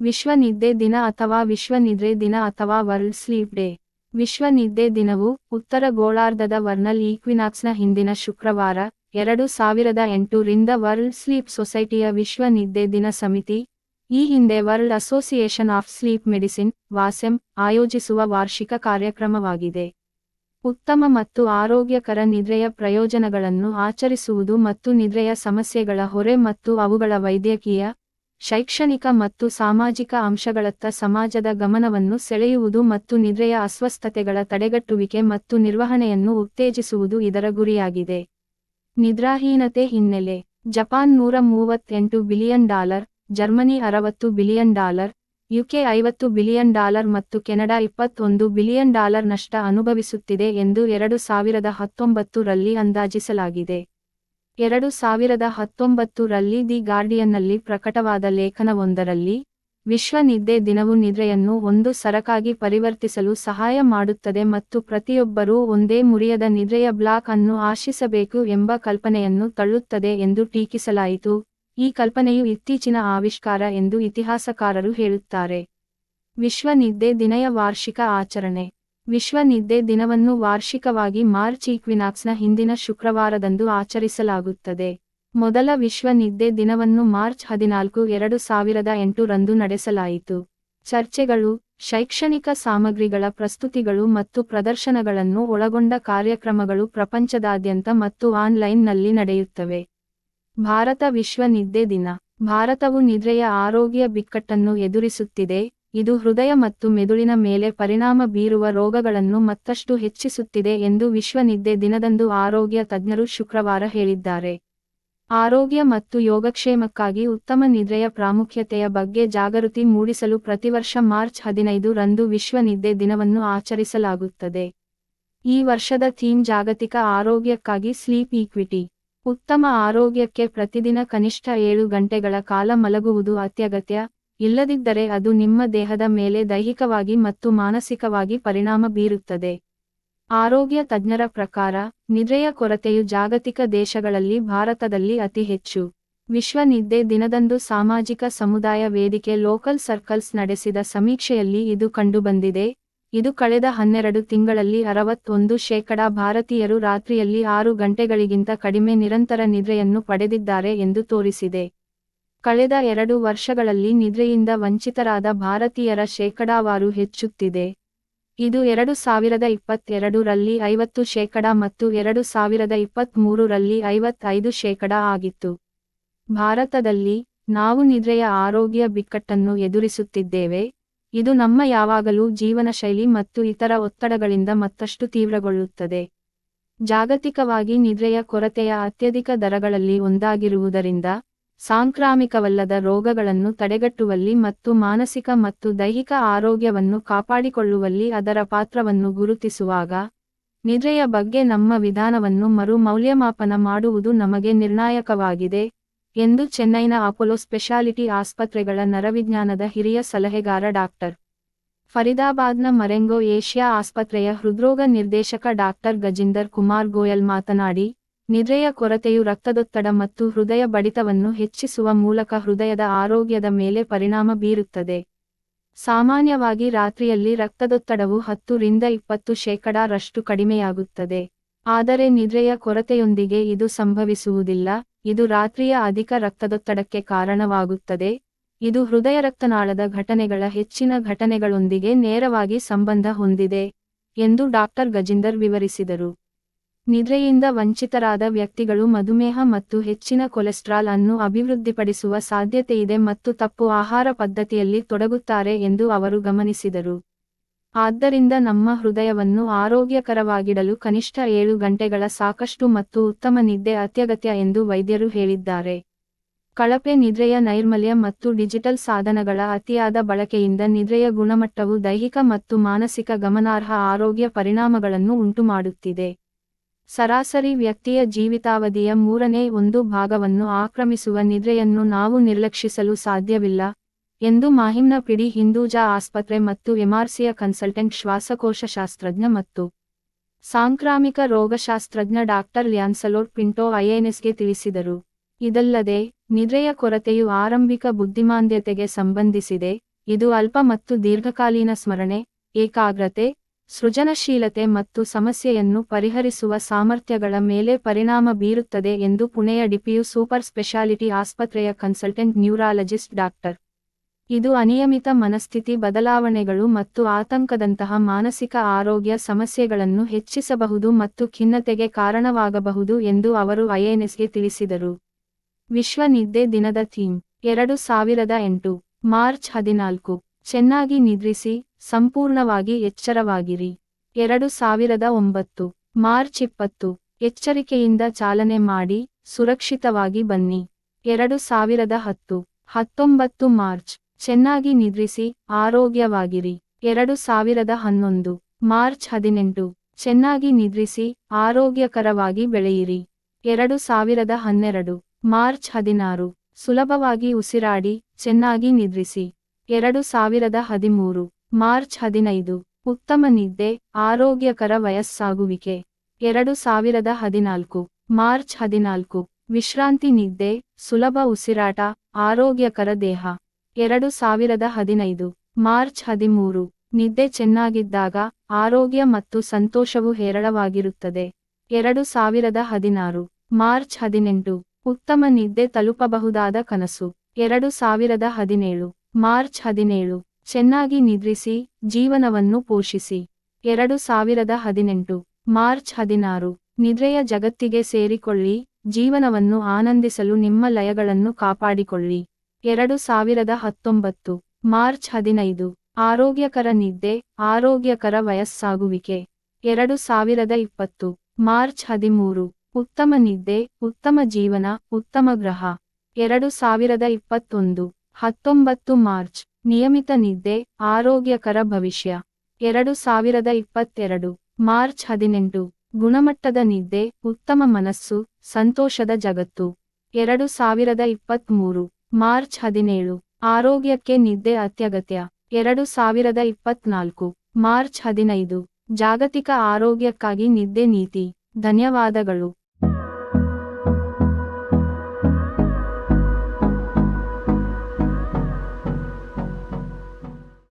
ವಿಶ್ವ ನಿದ್ದೆ ದಿನ ಅಥವಾ ವಿಶ್ವ ನಿದ್ರೆ ದಿನ ಅಥವಾ ವರ್ಲ್ಡ್ ಸ್ಲೀಪ್ ಡೇ ವಿಶ್ವ ನಿದ್ದೆ ದಿನವು ಉತ್ತರ ಗೋಳಾರ್ಧದ ವರ್ನಲ್ ಈಕ್ವಿನಾಕ್ಸ್ನ ಹಿಂದಿನ ಶುಕ್ರವಾರ, ಎರಡು ಸಾವಿರದ ಎಂಟು ರಿಂದ ವರ್ಲ್ಡ್ ಸ್ಲೀಪ್ ಸೊಸೈಟಿಯ ವಿಶ್ವ ನಿದ್ದೆ ದಿನ ಸಮಿತಿ, ಈ ಹಿಂದೆ World Association of Sleep Medicine ವಾಸೆಂ ಆಯೋಜಿಸುವ ವಾರ್ಷಿಕ ಕಾರ್ಯಕ್ರಮವಾಗಿದೆ. ಉತ್ತಮ ಮತ್ತು ಆರೋಗ್ಯಕರ ನಿದ್ರೆಯ ಪ್ರಯೋಜನಗಳನ್ನು ಆಚರಿಸುವುದು ಮತ್ತು ನಿದ್ರೆಯ ಸಮಸ್ಯೆಗಳ ಹೊರೆ ಮತ್ತು ಅವುಗಳ ವೈದ್ಯಕೀಯ ಶೈಕ್ಷಣಿಕ ಮತ್ತು ಸಾಮಾಜಿಕ ಅಂಶಗಳತ್ತ ಸಮಾಜದ ಗಮನವನ್ನು ಸೆಳೆಯುವುದು ಮತ್ತು ನಿದ್ರೆಯ ಅಸ್ವಸ್ಥತೆಗಳ ತಡೆಗಟ್ಟುವಿಕೆ ಮತ್ತು ನಿರ್ವಹಣೆಯನ್ನು ಉತ್ತೇಜಿಸುವುದು ಇದರ ಗುರಿಯಾಗಿದೆ. ನಿದ್ರಾಹೀನತೆ ಹಿನ್ನೆಲೆ, ಜಪಾನ್ ನೂರ ಮೂವತ್ತೆಂಟು ಬಿಲಿಯನ್ ಡಾಲರ್, ಜರ್ಮನಿ ಅರವತ್ತು ಬಿಲಿಯನ್ ಡಾಲರ್, ಯುಕೆ ಐವತ್ತು ಬಿಲಿಯನ್ ಡಾಲರ್ ಮತ್ತು ಕೆನಡಾ ಇಪ್ಪತ್ತೊಂದು ಬಿಲಿಯನ್ ಡಾಲರ್ ನಷ್ಟ ಅನುಭವಿಸುತ್ತಿದೆ ಎಂದು ಎರಡು ಸಾವಿರದ ಹತ್ತೊಂಬತ್ತು ರಲ್ಲಿ ಅಂದಾಜಿಸಲಾಗಿದೆ. ಎರಡು ಸಾವಿರದ ಹತ್ತೊಂಬತ್ತು ರಲ್ಲಿ ದಿ ಗಾರ್ಡಿಯನ್ನಲ್ಲಿ ಪ್ರಕಟವಾದ ಲೇಖನವೊಂದರಲ್ಲಿ ವಿಶ್ವ ನಿದ್ದೆ ದಿನವು ನಿದ್ರೆಯನ್ನು ಒಂದು ಸರಕಾಗಿ ಪರಿವರ್ತಿಸಲು ಸಹಾಯ ಮಾಡುತ್ತದೆ ಮತ್ತು ಪ್ರತಿಯೊಬ್ಬರೂ ಒಂದೇ ಮುರಿಯದ ನಿದ್ರೆಯ ಬ್ಲಾಕ್ ಅನ್ನು ಆಶಿಸಬೇಕು ಎಂಬ ಕಲ್ಪನೆಯನ್ನು ತಳ್ಳುತ್ತದೆ ಎಂದು ಟೀಕಿಸಲಾಯಿತು. ಈ ಕಲ್ಪನೆಯು ಇತ್ತೀಚಿನ ಆವಿಷ್ಕಾರ ಎಂದು ಇತಿಹಾಸಕಾರರು ಹೇಳುತ್ತಾರೆ. ವಿಶ್ವ ನಿದ್ದೆ ದಿನಯ ವಾರ್ಷಿಕ ಆಚರಣೆ. ವಿಶ್ವ ನಿದ್ದೆ ದಿನವನ್ನು ವಾರ್ಷಿಕವಾಗಿ ಮಾರ್ಚ್ ಈಕ್ವಿನಾಕ್ಸ್ನ ಹಿಂದಿನ ಶುಕ್ರವಾರದಂದು ಆಚರಿಸಲಾಗುತ್ತದೆ. ಮೊದಲ ವಿಶ್ವ ನಿದ್ದೆ ದಿನವನ್ನು ಮಾರ್ಚ್ ಹದಿನಾಲ್ಕು ಎರಡು ಸಾವಿರದ ಎಂಟು ರಂದು ನಡೆಸಲಾಯಿತು. ಚರ್ಚೆಗಳು, ಶೈಕ್ಷಣಿಕ ಸಾಮಗ್ರಿಗಳ ಪ್ರಸ್ತುತಿಗಳು ಮತ್ತು ಪ್ರದರ್ಶನಗಳನ್ನು ಒಳಗೊಂಡ ಕಾರ್ಯಕ್ರಮಗಳು ಪ್ರಪಂಚದಾದ್ಯಂತ ಮತ್ತು ಆನ್ಲೈನ್ನಲ್ಲಿ ನಡೆಯುತ್ತವೆ. ಭಾರತ ವಿಶ್ವ ನಿದ್ದೆ ದಿನ. ಭಾರತವು ನಿದ್ರೆಯ ಆರೋಗ್ಯ ಬಿಕ್ಕಟ್ಟನ್ನು ಎದುರಿಸುತ್ತಿದೆ. ಇದು ಹೃದಯ ಮತ್ತು ಮೆದುಳಿನ ಮೇಲೆ ಪರಿಣಾಮ ಬೀರುವ ರೋಗಗಳನ್ನು ಮತ್ತಷ್ಟು ಹೆಚ್ಚಿಸುತ್ತಿದೆ ಎಂದು ವಿಶ್ವ ನಿದ್ದೆ ದಿನದಂದು ಆರೋಗ್ಯ ತಜ್ಞರು ಶುಕ್ರವಾರ ಹೇಳಿದ್ದಾರೆ. ಆರೋಗ್ಯ ಮತ್ತು ಯೋಗಕ್ಷೇಮಕ್ಕಾಗಿ ಉತ್ತಮ ನಿದ್ರೆಯ ಪ್ರಾಮುಖ್ಯತೆಯ ಬಗ್ಗೆ ಜಾಗೃತಿ ಮೂಡಿಸಲು ಪ್ರತಿವರ್ಷ ಮಾರ್ಚ್ ಹದಿನೈದು ರಂದು ವಿಶ್ವ ನಿದ್ದೆ ದಿನವನ್ನು ಆಚರಿಸಲಾಗುತ್ತದೆ. ಈ ವರ್ಷದ ಥೀಮ್ ಜಾಗತಿಕ ಆರೋಗ್ಯಕ್ಕಾಗಿ ಸ್ಲೀಪ್ ಈಕ್ವಿಟಿ. ಉತ್ತಮ ಆರೋಗ್ಯಕ್ಕೆ ಪ್ರತಿದಿನ ಕನಿಷ್ಠ ಏಳು ಗಂಟೆಗಳ ಕಾಲ ಮಲಗುವುದು ಅತ್ಯಗತ್ಯ. ಇಲ್ಲದಿದ್ದರೆ ಅದು ನಿಮ್ಮ ದೇಹದ ಮೇಲೆ ದೈಹಿಕವಾಗಿ ಮತ್ತು ಮಾನಸಿಕವಾಗಿ ಪರಿಣಾಮ ಬೀರುತ್ತದೆ. ಆರೋಗ್ಯ ತಜ್ಞರ ಪ್ರಕಾರ, ನಿದ್ರೆಯ ಕೊರತೆಯು ಜಾಗತಿಕ ದೇಶಗಳಲ್ಲಿ ಭಾರತದಲ್ಲಿ ಅತಿ ಹೆಚ್ಚು. ವಿಶ್ವ ನಿದ್ದೆ ದಿನದಂದು ಸಾಮಾಜಿಕ ಸಮುದಾಯ ವೇದಿಕೆ ಲೋಕಲ್ ಸರ್ಕಲ್ಸ್ ನಡೆಸಿದ ಸಮೀಕ್ಷೆಯಲ್ಲಿ ಇದು ಕಂಡುಬಂದಿದೆ. ಇದು ಕಳೆದ ಹನ್ನೆರಡು ತಿಂಗಳಲ್ಲಿ ಅರವತ್ತೊಂದು ಶೇಕಡಾ ಭಾರತೀಯರು ರಾತ್ರಿಯಲ್ಲಿ ಆರು ಗಂಟೆಗಳಿಗಿಂತ ಕಡಿಮೆ ನಿರಂತರ ನಿದ್ರೆಯನ್ನು ಪಡೆದಿದ್ದಾರೆ ಎಂದು ತೋರಿಸಿದೆ. ಕಳೆದ ಎರಡು ವರ್ಷಗಳಲ್ಲಿ ನಿದ್ರೆಯಿಂದ ವಂಚಿತರಾದ ಭಾರತೀಯರ ಶೇಕಡಾವಾರು ಹೆಚ್ಚುತ್ತಿದೆ. ಇದು ಎರಡು ಸಾವಿರದ ಇಪ್ಪತ್ತೆರಡರಲ್ಲಿ ಐವತ್ತು ಶೇಕಡಾ ಮತ್ತು ಎರಡು ಸಾವಿರದ ಇಪ್ಪತ್ತ್ಮೂರು ರಲ್ಲಿ ಐವತ್ತೈದು ಶೇಕಡಾ ಆಗಿತ್ತು. ಭಾರತದಲ್ಲಿ ನಾವು ನಿದ್ರೆಯ ಆರೋಗ್ಯ ಬಿಕ್ಕಟ್ಟನ್ನು ಎದುರಿಸುತ್ತಿದ್ದೇವೆ. ಇದು ನಮ್ಮ ಯಾವಾಗಲೂ ಜೀವನಶೈಲಿ ಮತ್ತು ಇತರ ಒತ್ತಡಗಳಿಂದ ಮತ್ತಷ್ಟು ತೀವ್ರಗೊಳ್ಳುತ್ತದೆ. ಜಾಗತಿಕವಾಗಿ ನಿದ್ರೆಯ ಕೊರತೆಯ ಅತ್ಯಧಿಕ ದರಗಳಲ್ಲಿ ಒಂದಾಗಿರುವುದರಿಂದ ಸಾಂಕ್ರಾಮಿಕವಲ್ಲದ ರೋಗಗಳನ್ನು ತಡೆಗಟ್ಟುವಲ್ಲಿ ಮತ್ತು ಮಾನಸಿಕ ಮತ್ತು ದೈಹಿಕ ಆರೋಗ್ಯವನ್ನು ಕಾಪಾಡಿಕೊಳ್ಳುವಲ್ಲಿ ಅದರ ಪಾತ್ರವನ್ನು ಗುರುತಿಸುವಾಗ, ನಿದ್ರೆಯ ಬಗ್ಗೆ ನಮ್ಮ ವಿಧಾನವನ್ನು ಮರು ಮೌಲ್ಯಮಾಪನ ಮಾಡುವುದು ನಮಗೆ ನಿರ್ಣಾಯಕವಾಗಿದೆ, ಎಂದು ಚೆನ್ನೈನ ಅಪೋಲೋ ಸ್ಪೆಷಾಲಿಟಿ ಆಸ್ಪತ್ರೆಗಳ ನರವಿಜ್ಞಾನದ ಹಿರಿಯ ಸಲಹೆಗಾರ ಡಾಕ್ಟರ್ ಫರಿದಾಬಾದ್ನ ಮರೆಂಗೋ ಏಷ್ಯಾ ಆಸ್ಪತ್ರೆಯ ಹೃದ್ರೋಗ ನಿರ್ದೇಶಕ ಡಾಕ್ಟರ್ ಗಜಿಂದರ್ ಕುಮಾರ್ ಗೋಯಲ್ ಮಾತನಾಡಿ ನಿದ್ರೆಯ ಕೊರತೆಯು ರಕ್ತದೊತ್ತಡ ಮತ್ತು ಹೃದಯ ಬಡಿತವನ್ನು ಹೆಚ್ಚಿಸುವ ಮೂಲಕ ಹೃದಯದ ಆರೋಗ್ಯದ ಮೇಲೆ ಪರಿಣಾಮ ಬೀರುತ್ತದೆ. ಸಾಮಾನ್ಯವಾಗಿ ರಾತ್ರಿಯಲ್ಲಿ ರಕ್ತದೊತ್ತಡವು ಹತ್ತು ರಿಂದ ಇಪ್ಪತ್ತು ಶೇಕಡಾರಷ್ಟು ಕಡಿಮೆಯಾಗುತ್ತದೆ. ಆದರೆ ನಿದ್ರೆಯ ಕೊರತೆಯೊಂದಿಗೆ ಇದು ಸಂಭವಿಸುವುದಿಲ್ಲ. ಇದು ರಾತ್ರಿಯ ಅಧಿಕ ರಕ್ತದೊತ್ತಡಕ್ಕೆ ಕಾರಣವಾಗುತ್ತದೆ. ಇದು ಹೃದಯ ರಕ್ತನಾಳದ ಘಟನೆಗಳ ಹೆಚ್ಚಿನ ಘಟನೆಗಳೊಂದಿಗೆ ನೇರವಾಗಿ ಸಂಬಂಧ ಹೊಂದಿದೆ ಎಂದು ಡಾಕ್ಟರ್ ಗಜಿಂದರ್ ವಿವರಿಸಿದರು. ನಿದ್ರೆಯಿಂದ ವಂಚಿತರಾದ ವ್ಯಕ್ತಿಗಳು ಮಧುಮೇಹ ಮತ್ತು ಹೆಚ್ಚಿನ ಕೊಲೆಸ್ಟ್ರಾಲ್ ಅನ್ನು ಅಭಿವೃದ್ಧಿಪಡಿಸುವ ಸಾಧ್ಯತೆಯಿದೆ ಮತ್ತು ತಪ್ಪು ಆಹಾರ ಪದ್ಧತಿಯಲ್ಲಿ ತೊಡಗುತ್ತಾರೆ ಎಂದು ಅವರು ಗಮನಿಸಿದರು. ಆದ್ದರಿಂದ ನಮ್ಮ ಹೃದಯವನ್ನು ಆರೋಗ್ಯಕರವಾಗಿಡಲು ಕನಿಷ್ಠ ಏಳು ಗಂಟೆಗಳ ಸಾಕಷ್ಟು ಮತ್ತು ಉತ್ತಮ ನಿದ್ದೆ ಅತ್ಯಗತ್ಯ ಎಂದು ವೈದ್ಯರು ಹೇಳಿದ್ದಾರೆ. ಕಳಪೆ ನಿದ್ರೆಯ ನೈರ್ಮಲ್ಯ ಮತ್ತು ಡಿಜಿಟಲ್ ಸಾಧನಗಳ ಅತಿಯಾದ ಬಳಕೆಯಿಂದ ನಿದ್ರೆಯ ಗುಣಮಟ್ಟವು ದೈಹಿಕ ಮತ್ತು ಮಾನಸಿಕ ಗಮನಾರ್ಹ ಆರೋಗ್ಯ ಪರಿಣಾಮಗಳನ್ನು ಉಂಟುಮಾಡುತ್ತಿದೆ. ಸರಾಸರಿ ವ್ಯಕ್ತಿಯ ಜೀವಿತಾವಧಿಯ ಮೂರನೇ ಒಂದು ಭಾಗವನ್ನು ಆಕ್ರಮಿಸುವ ನಿದ್ರೆಯನ್ನು ನಾವು ನಿರ್ಲಕ್ಷಿಸಲು ಸಾಧ್ಯವಿಲ್ಲ ಎಂದು ಮಾಹಿಮ್ನ ಪಿಡಿ ಹಿಂದೂಜಾ ಆಸ್ಪತ್ರೆ ಮತ್ತು ಎಮಾರ್ಸಿಯ ಕನ್ಸಲ್ಟೆಂಟ್ ಶ್ವಾಸಕೋಶ ಶಾಸ್ತ್ರಜ್ಞ ಮತ್ತು ಸಾಂಕ್ರಾಮಿಕ ರೋಗಶಾಸ್ತ್ರಜ್ಞ ಡಾಕ್ಟರ್ ಲ್ಯಾನ್ಸಲೋಟ್ ಪಿಂಟೋ ಐಎನ್ಎಸ್ಗೆ ತಿಳಿಸಿದರು. ಇದಲ್ಲದೆ, ನಿದ್ರೆಯ ಕೊರತೆಯು ಆರಂಭಿಕ ಬುದ್ಧಿಮಾಂದ್ಯತೆಗೆ ಸಂಬಂಧಿಸಿದೆ. ಇದು ಅಲ್ಪ ಮತ್ತು ದೀರ್ಘಕಾಲೀನ ಸ್ಮರಣೆ, ಏಕಾಗ್ರತೆ ಸೃಜನಶೀಲತೆ ಮತ್ತು ಸಮಸ್ಯೆಯನ್ನು ಪರಿಹರಿಸುವ ಸಾಮರ್ಥ್ಯಗಳ ಮೇಲೆ ಪರಿಣಾಮ ಬೀರುತ್ತದೆ ಎಂದು ಪುಣೆಯ ಡಿಪಿಯು ಸೂಪರ್ ಸ್ಪೆಷಾಲಿಟಿ ಆಸ್ಪತ್ರೆಯ ಕನ್ಸಲ್ಟೆಂಟ್ ನ್ಯೂರಾಲಜಿಸ್ಟ್ ಡಾಕ್ಟರ್. ಇದು ಅನಿಯಮಿತ ಮನಸ್ಥಿತಿ ಬದಲಾವಣೆಗಳು ಮತ್ತು ಆತಂಕದಂತಹ ಮಾನಸಿಕ ಆರೋಗ್ಯ ಸಮಸ್ಯೆಗಳನ್ನು ಹೆಚ್ಚಿಸಬಹುದು ಮತ್ತು ಖಿನ್ನತೆಗೆ ಕಾರಣವಾಗಬಹುದು ಎಂದು ಅವರು ಐಎನ್ಎಸ್ಗೆ ತಿಳಿಸಿದರು. ವಿಶ್ವ ನಿದ್ದೆ ದಿನದ ಥೀಮ್, ಎರಡು ಸಾವಿರದ ಎಂಟು, ಮಾರ್ಚ್ ಹದಿನಾಲ್ಕು. ಚೆನ್ನಾಗಿ ನಿದ್ರಿಸಿ, ಸಂಪೂರ್ಣವಾಗಿ ಎಚ್ಚರವಾಗಿರಿ. ಎರಡು ಸಾವಿರದ ಒಂಬತ್ತು, ಮಾರ್ಚ್ ಇಪ್ಪತ್ತು, ಎಚ್ಚರಿಕೆಯಿಂದ ಚಾಲನೆ ಮಾಡಿ, ಸುರಕ್ಷಿತವಾಗಿ ಬನ್ನಿ. ಎರಡು ಸಾವಿರದ ಹತ್ತು, ಹತ್ತೊಂಬತ್ತು ಮಾರ್ಚ್, ಚೆನ್ನಾಗಿ ನಿದ್ರಿಸಿ, ಆರೋಗ್ಯವಾಗಿರಿ. ಎರಡು ಸಾವಿರದ ಹನ್ನೊಂದು, ಮಾರ್ಚ್ ಹದಿನೆಂಟು, ಚೆನ್ನಾಗಿ ನಿದ್ರಿಸಿ, ಆರೋಗ್ಯಕರವಾಗಿ ಬೆಳೆಯಿರಿ. ಎರಡು ಸಾವಿರದ ಹನ್ನೆರಡು, ಮಾರ್ಚ್ ಹದಿನಾರು, ಸುಲಭವಾಗಿ ಉಸಿರಾಡಿ, ಚೆನ್ನಾಗಿ ನಿದ್ರಿಸಿ. ಎರಡು ಸಾವಿರದ ಹದಿಮೂರು, ಮಾರ್ಚ್ ಹದಿನೈದು, ಉತ್ತಮ ನಿದ್ದೆ, ಆರೋಗ್ಯಕರ ವಯಸ್ಸಾಗುವಿಕೆ. ಎರಡು ಸಾವಿರದ ಹದಿನಾಲ್ಕು, ಮಾರ್ಚ್ ಹದಿನಾಲ್ಕು, ವಿಶ್ರಾಂತಿ ನಿದ್ದೆ, ಸುಲಭ ಉಸಿರಾಟ, ಆರೋಗ್ಯಕರ ದೇಹ. ಎರಡು ಸಾವಿರದ ಹದಿನೈದು, ಮಾರ್ಚ್ ಹದಿಮೂರು, ನಿದ್ದೆ ಚೆನ್ನಾಗಿದ್ದಾಗ ಆರೋಗ್ಯ ಮತ್ತು ಸಂತೋಷವು ಹೇರಳವಾಗಿರುತ್ತದೆ. ಎರಡು ಸಾವಿರದ ಹದಿನಾರು, ಮಾರ್ಚ್ ಹದಿನೆಂಟು, ಉತ್ತಮ ನಿದ್ದೆ ತಲುಪಬಹುದಾದ ಕನಸು. ಎರಡು ಸಾವಿರದ ಹದಿನೇಳು ಮಾರ್ಚ್ ಹದಿನೇಳು, ಚೆನ್ನಾಗಿ ನಿದ್ರಿಸಿ, ಜೀವನವನ್ನು ಪೋಷಿಸಿ. ಎರಡು ಸಾವಿರದ ಹದಿನೆಂಟು, ಮಾರ್ಚ್ ಹದಿನಾರು, ನಿದ್ರೆಯ ಜಗತ್ತಿಗೆ ಸೇರಿಕೊಳ್ಳಿ, ಜೀವನವನ್ನು ಆನಂದಿಸಲು ನಿಮ್ಮ ಲಯಗಳನ್ನು ಕಾಪಾಡಿಕೊಳ್ಳಿ. ಎರಡು ಸಾವಿರದ ಹತ್ತೊಂಬತ್ತು, ಮಾರ್ಚ್ ಹದಿನೈದು, ಆರೋಗ್ಯಕರ ನಿದ್ದೆ, ಆರೋಗ್ಯಕರ ವಯಸ್ಸಾಗುವಿಕೆ. ಎರಡು ಸಾವಿರದ ಇಪ್ಪತ್ತು, ಮಾರ್ಚ್ ಹದಿಮೂರು, ಉತ್ತಮ ನಿದ್ದೆ, ಉತ್ತಮ ಜೀವನ, ಉತ್ತಮ ಗ್ರಹ. ಎರಡು ಸಾವಿರದ ಇಪ್ಪತ್ತೊಂದು ಹತ್ತೊಂಬತ್ತು ಮಾರ್ಚ್, ನಿಯಮಿತ ನಿದ್ದೆ, ಆರೋಗ್ಯಕರ ಭವಿಷ್ಯ. ಎರಡು ಸಾವಿರದ ಇಪ್ಪತ್ತೆರಡು, ಮಾರ್ಚ್ ಹದಿನೆಂಟು, ಗುಣಮಟ್ಟದ ನಿದ್ದೆ, ಉತ್ತಮ ಮನಸ್ಸು, ಸಂತೋಷದ ಜಗತ್ತು. ಎರಡು ಸಾವಿರದ ಇಪ್ಪತ್ಮೂರು ಮಾರ್ಚ್ ಹದಿನೇಳು, ಆರೋಗ್ಯಕ್ಕೆ ನಿದ್ದೆ ಅತ್ಯಗತ್ಯ. ಎರಡು ಸಾವಿರದ ಇಪ್ಪತ್ನಾಲ್ಕು ಮಾರ್ಚ್ ಹದಿನೈದು, ಜಾಗತಿಕ ಆರೋಗ್ಯಕ್ಕಾಗಿ ನಿದ್ದೆ ನೀತಿ. ಧನ್ಯವಾದಗಳು.